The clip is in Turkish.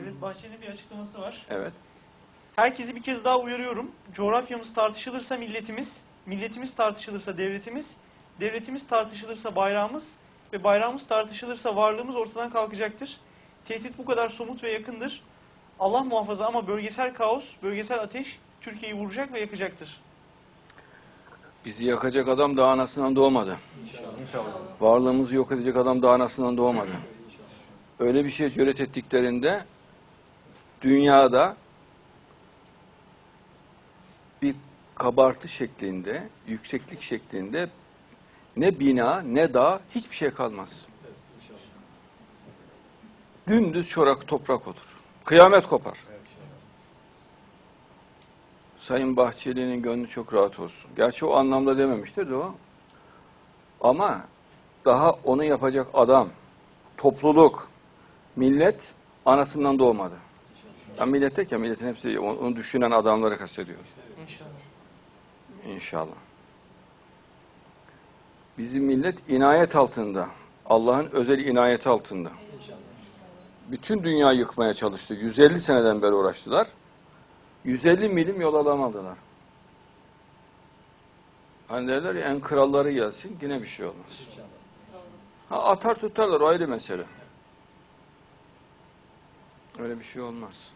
Devlet Bahçeli'nin bir açıklaması var. Evet. Herkesi bir kez daha uyarıyorum. Coğrafyamız tartışılırsa milletimiz, milletimiz tartışılırsa devletimiz, devletimiz tartışılırsa bayrağımız ve bayrağımız tartışılırsa varlığımız ortadan kalkacaktır. Tehdit bu kadar somut ve yakındır. Allah muhafaza ama bölgesel kaos, bölgesel ateş Türkiye'yi vuracak ve yakacaktır. Bizi yakacak adam daha anasından doğmadı. Varlığımızı yok edecek adam daha anasından doğmadı. Öyle bir şey cüret ettiklerinde dünyada bir kabartı şeklinde, yükseklik şeklinde ne bina ne dağ hiçbir şey kalmaz. Dümdüz çorak toprak olur. Kıyamet kopar. Sayın Bahçeli'nin gönlü çok rahat olsun. Gerçi o anlamda dememiştir de o. Ama daha onu yapacak adam, topluluk, millet anasından doğmadı. Ben millet tek ya milletin hepsi onu düşünen adamları kastediyor. İnşallah. İnşallah. Bizim millet inayet altında. Allah'ın özel inayeti altında. Bütün dünya yıkmaya çalıştı. 150 seneden beri uğraştılar. 150 milim yol alamadılar. Hani derler ya en kralları gelsin yine bir şey olmaz. Ha, atar tutarlar o ayrı mesele. Öyle bir şey olmaz.